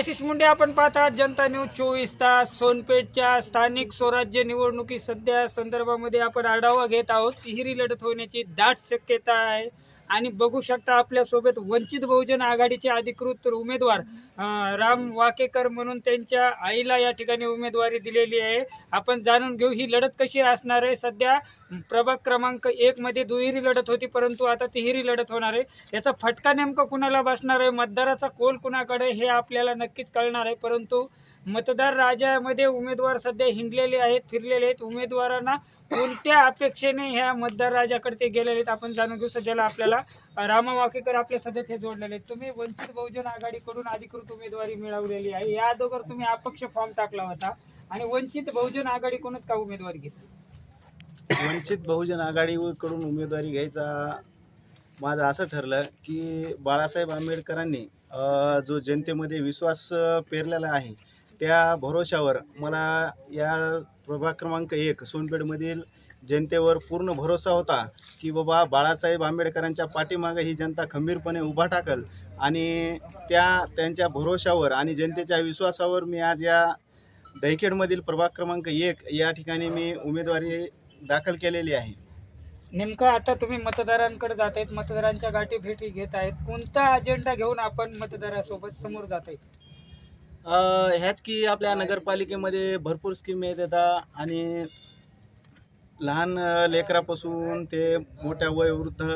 आशिष मुंडे आपण पाहतात जनता न्यूज चोवीस तास. सोनपेठच्या स्थानिक स्वराज्य निवडणुकी सध्या संदर्भामध्ये आपण आढावा घेत आहोत. तिहेरी लढत होण्याची दाट शक्यता आहे. आणि बघू शकता आपल्यासोबत वंचित बहुजन आघाडीचे अधिकृत उमेदवार राम वाकेकर म्हणून त्यांच्या आईला या ठिकाणी उमेदवारी दिलेली आहे. आपण जाणून घेऊ ही लढत कशी असणार आहे? सध्या प्रभाग क्रमांक एक मध्ये दुहेरी लढत होती परंतु आता तिहेरी लढत होणार आहे. याचा फटका नेमका कुणाला बसणार आहे? मतदाराचा कोल कुणाकडे हे आपल्याला नक्कीच कळणार आहे. परंतु मतदार राजामध्ये उमेदवार सध्या हिंडलेले आहेत फिरलेले आहेत. उमेदवारांना कोणत्या अपेक्षेने ह्या मतदार राजाकडे ते गेलेले आहेत आपण जाणून घेऊ. सध्याला आपल्याला रामा वाकेकर आपल्या सध्या ते जोडलेले आहेत. तुम्ही वंचित बहुजन आघाडीकडून अधिकृत उमेदवारी मिळवलेली आहे. या अगोदर तुम्ही अपक्ष फॉर्म टाकला होता आणि वंचित बहुजन आघाडीकडूनच का उमेदवारी घेतली? वंचित बहुजन आघाडीकडून उमेदवारी घ्यायचा माझं असं ठरलं की बाळासाहेब आंबेडकरांनी जो जनतेमध्ये विश्वास पेरलेला आहे त्या भरोशावर मला या प्रभाग क्रमांक एक सोनपेठमधील जनतेवर पूर्ण भरोसा होता की बाबा बाळासाहेब आंबेडकरांच्या पाठीमागे ही जनता खंबीरपणे उभा टाकल आणि त्या त्यांच्या भरोशावर आणि जनतेच्या विश्वासावर मी आज या दहिखेडमधील प्रभाग क्रमांक एक या ठिकाणी मी उमेदवारी दाखल केलेली आहे. नेमकं आता तुम्ही मतदारांकडे जात आहेत मतदारांच्या गाठी भेटी घेत आहेत. कोणता अजेंडा घेऊन आपण मतदारासोबत समोर जात आहेत अ, ह्याच की आपल्या नगरपालिकेमध्ये भरपूर स्कीम येत येतात आणि लहान अ, लेकरापासून ते मोठ्या वयोवृद्ध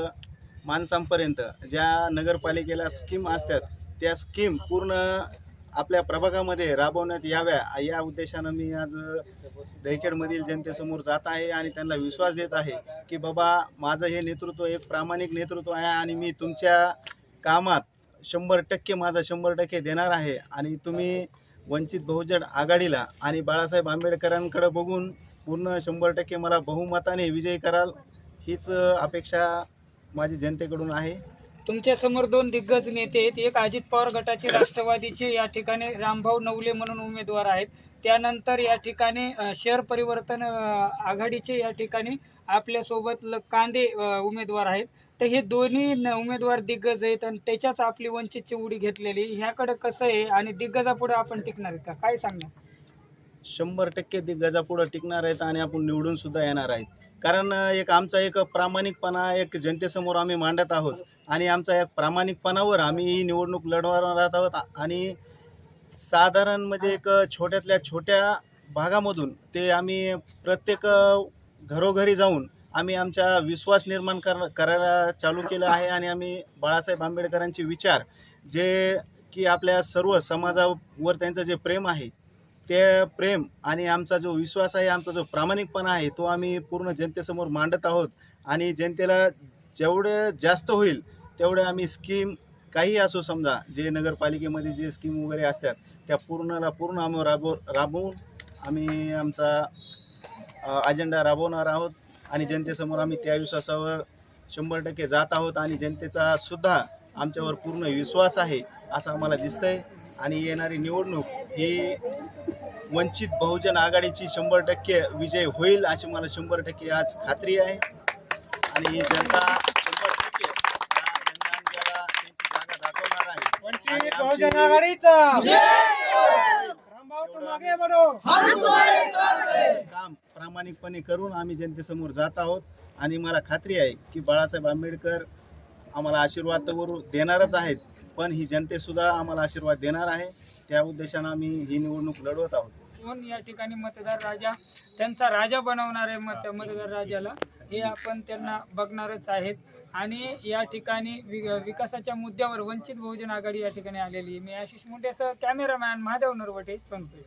माणसांपर्यंत ज्या नगरपालिकेला स्कीम असतात त्या स्कीम पूर्ण आपल्या प्रभागामध्ये राबवण्यात याव्या या उद्देशानं मी आज दहिखेडमधील जनतेसमोर जात आहे आणि त्यांना विश्वास देत आहे की बाबा माझं हे नेतृत्व एक प्रामाणिक नेतृत्व आहे आणि मी तुमच्या कामात शंभर टक्के माझा शंभर टक्के देणार आहे. आणि तुम्ही वंचित बहुजन आघाडीला आणि बाळासाहेब आंबेडकरांकडे बघून पूर्ण शंभर टक्के मला बहुमताने विजयी कराल हीच अपेक्षा माझी जनतेकडून आहे. तुमच्यासमोर दोन दिग्गज नेते आहेत. एक अजित पवार गटाचे राष्ट्रवादीचे या ठिकाणी रामभाऊ नवले म्हणून उमेदवार आहेत. त्यानंतर या ठिकाणी शहर परिवर्तन आघाडीचे या ठिकाणी आपल्यासोबत ल- कांदे उमेदवार आहेत. तर हे दोन्ही न- उमेदवार दिग्गज आहेत आणि त्याच्याच आपली वंचितची उडी घेतलेली ह्याकडे कसं आहे आणि दिग्गजापुढे आपण टिकणार आहेत का? काय सांगणार? शंभर टक्के दिग्गजापुढं टिकणार आहेत आणि आपण निवडून सुद्धा येणार आहेत. कारण एक आमचा एक प्रामाणिकपणा एक जनतेसमोर आम्ही मांडत आहोत. आणि आमचा एक प्रामाणिकपणावर आम्ही ही निवडणूक लढवणार आहोत. आणि साधारण म्हणजे एक छोट्यातल्या छोट्या भागामधून ते आम्ही प्रत्येक घरोघरी जाऊन आम्ही आमचा विश्वास निर्माण कर करायला चालू केलं आहे. आणि आम्ही बाळासाहेब आंबेडकरांचे विचार जे की आपल्या सर्व समाजावर त्यांचं जे प्रेम आहे ते प्रेम आणि आमचा जो विश्वास आहे आमचा जो प्रामाणिकपणा आहे तो आम्ही पूर्ण जनतेसमोर मांडत आहोत. आणि जनतेला जेवढं जास्त होईल तेवढं आम्ही स्कीम काही असो समजा जे नगरपालिकेमध्ये जे स्कीम वगैरे असतात त्या पूर्णला पूर्ण आम्ही राबव राबवून आम्ही आमचा अजेंडा राबवणार आहोत. आणि जनतेसमोर आम्ही त्या विश्वासावर शंभर टक्के जात आहोत. आणि जनतेचा सुद्धा आमच्यावर पूर्ण विश्वास आहे असं आम्हाला दिसतंय. आणि येणारी निवडणूक ही वंचित बहुजन आघाडीची शंभर टक्के विजय होईल अशी मला शंभर टक्के आज खात्री आहे. आणि ही जनता शंभर टक्के त्यांची जागा दाखवणार आहे. वंचित बहुजन आघाडीचा काम प्रामाणिकपणे करून आम्ही जनतेसमोर जात आहोत. आणि मला खात्री आहे की बाळासाहेब आंबेडकर आम्हाला आशीर्वाद तर देणारच आहेत. पण ही जनतेसुद्धा आम्हाला आशीर्वाद देणार आहे. त्या उद्देशानं आम्ही ही निवडणूक लढवत आहोत. कोण या ठिकाणी मतदार राजा त्यांचा राजा बनवणार आहे मत मतदार राजाला. हे आपण त्यांना बघणारच आहेत. आणि या ठिकाणी वि- विकासाच्या मुद्द्यावर वंचित बहुजन आघाडी या ठिकाणी आलेली आहे. मी आशिष मुंडेसह कॅमेरामॅन महादेव नरवटे सोनपेठ.